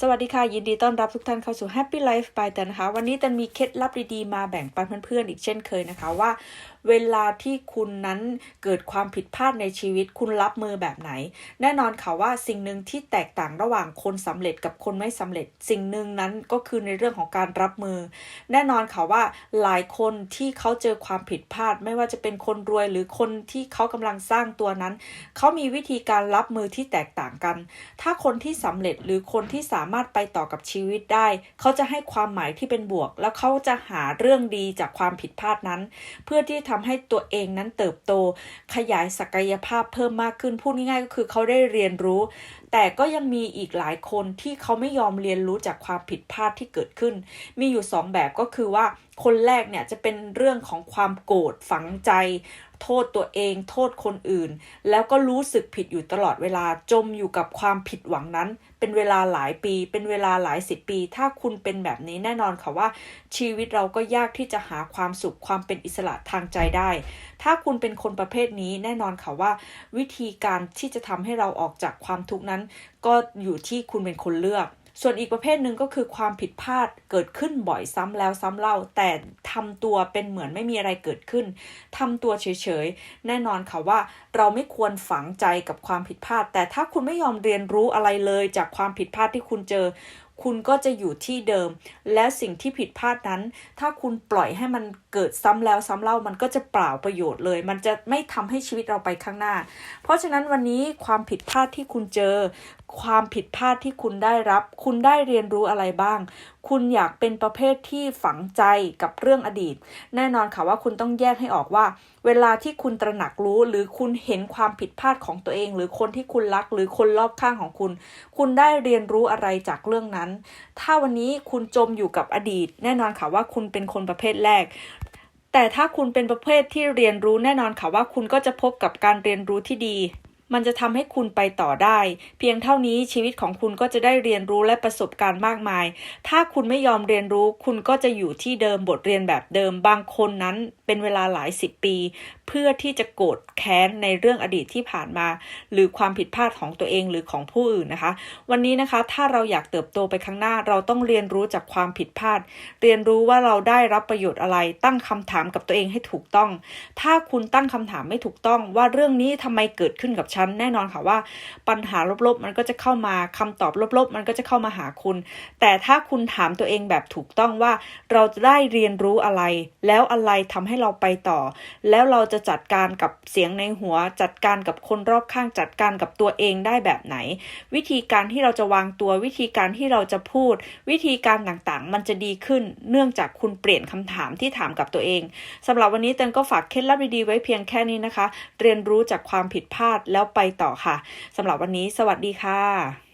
สวัสดีค่ะ ยินดีต้อนรับทุกท่านเข้าสู่ Happy Life by แต่นะคะ วันนี้ตันมีเคล็ดลับดีๆ มาแบ่งปันเพื่อนๆ อีกเช่นเคยนะคะว่า เวลาที่คุณนั้นเกิดความผิดพลาดในชีวิตคุณรับมือแบบไหน แน่นอนค่ะว่าสิ่งหนึ่งที่แตกต่างระหว่างคนสำเร็จกับคนไม่สำเร็จ สิ่งหนึ่งนั้นก็คือในเรื่องของการรับมือ แน่นอนค่ะว่าหลายคนที่เขาเจอความผิดพลาด ไม่ว่าจะเป็นคนรวยหรือคนที่เขากำลังสร้างตัวนั้น เขามีวิธีการรับมือที่แตกต่างกัน ถ้าคนที่สำเร็จหรือคนที่สาามารถไปต่อกับชีวิตได้ เขาจะให้ความหมายที่เป็นบวก แล้วเขาจะหาเรื่องดีจากความผิดพลาดนั้น เพื่อที่ทำให้ตัวเองนั้นเติบโต ขยายศักยภาพเพิ่มมากขึ้นพูดง่ายๆก็คือเขาได้เรียนรู้ แต่ก็ยังมีอีกหลายคนที่เขาไม่ยอมเรียนรู้จากความผิดพลาดที่เกิดขึ้น มีอยู่สองแบบก็คือว่าคนแรกเนี่ยจะเป็นเรื่องของความโกรธฝังใจ โทษตัวเอง โทษคนอื่น แล้วก็รู้สึกผิดอยู่ตลอดเวลาจมอยู่กับความผิดหวังนั้น เป็นเวลาหลายปี เป็นเวลาหลายสิบปี ถ้าคุณเป็นแบบนี้แน่นอนค่ะว่า ชีวิตเราก็ยากที่จะหาความสุขความเป็นอิสระทางใจได้ ถ้าคุณเป็นคนประเภทนี้แน่นอนค่ะว่า วิธีการที่จะทำให้เราออกจากความทุกข์นั้น ก็อยู่ที่คุณเป็นคนเลือกส่วนอีกประเภทหนึ่งก็คือความผิดพลาดเกิดขึ้นบ่อยซ้ำแล้วซ้ำเล่า แต่ ทำตัวเป็นเหมือนไม่มีอะไรเกิดขึ้นทำตัวเฉยๆ แน่นอนค่ะว่าเราไม่ควรฝังใจกับความผิดพลาด แต่ถ้าคุณไม่ยอมเรียนรู้อะไรเลยจากความผิดพลาดที่คุณเจอ คุณก็จะอยู่ที่เดิม และสิ่งที่ผิดพลาดนั้น ถ้าคุณปล่อยให้มันเกิดซ้ำแล้วซ้ำเล่ามันก็จะเปล่าประโยชน์เลย มันจะไม่ทำให้ชีวิตเราไปข้างหน้า เพราะฉะนั้นวันนี้ความผิดพลาดที่คุณเจอ ความผิดพลาดที่คุณได้รับ คุณได้เรียนรู้อะไรบ้าง คุณอยากเป็นประเภทที่ฝังใจกับเรื่องอดีต แน่นอนค่ะว่าคุณต้องแยกให้ออกว่า เวลาที่คุณตระหนักรู้ หรือคุณเห็นความผิดพลาดของตัวเอง หรือคนที่คุณรักหรือคนรอบข้างของคุณ คุณได้เรียนรู้อะไรจากเรื่องนั้น ถ้าวันนี้คุณจมอยู่กับอดีต แน่นอนค่ะว่าคุณเป็นคนประเภทแรกแต่ถ้าคุณเป็นประเภทที่เรียนรู้แน่นอนค่ะว่าคุณก็จะพบกับการเรียนรู้ที่ดี มันจะทำให้คุณไปต่อได้ เพียงเท่านี้ชีวิตของคุณก็จะได้เรียนรู้และประสบการณ์มากมาย ถ้าคุณไม่ยอมเรียนรู้ คุณก็จะอยู่ที่เดิมบทเรียนแบบเดิม บางคนนั้นเป็นเวลาหลายสิบปี เพื่อที่จะโกรธแค้นในเรื่องอดีตที่ผ่านมา หรือความผิดพลาดของตัวเองหรือของผู้อื่นนะคะ วันนี้นะคะถ้าเราอยากเติบโตไปข้างหน้าเราต้องเรียนรู้จากความผิดพลาด เรียนรู้ว่าเราได้รับประโยชน์อะไร ตั้งคำถามกับตัวเองให้ถูกต้อง ถ้าคุณตั้งคำถามไม่ถูกต้องว่าเรื่องนี้ทำไมเกิดขึ้นกับฉันแน่นอนค่ะว่า ปัญหาลบๆ มันก็จะเข้ามาคำตอบลบๆ มันก็จะเข้ามาหาคุณ แต่ถ้าคุณถามตัวเองแบบถูกต้องว่าเราจะได้เรียนรู้อะไร แล้วอะไรทำให้เราไปต่อ แล้วเราจะจัดการกับเสียงในหัว จัดการกับคนรอบข้างจัดการกับตัวเองได้แบบไหน วิธีการที่เราจะวางตัววิธีการที่เราจะพูด วิธีการต่างๆ มันจะดีขึ้น เนื่องจากคุณเปลี่ยนคำถามที่ถามกับตัวเองสำหรับวันนี้เตนก็ฝากเคล็ดลับดีๆไว้เพียงแค่นี้นะคะ เรียนรู้จากความผิดพลาดแล้วไปต่อค่ะสำหรับวันนี้สวัสดีค่ะ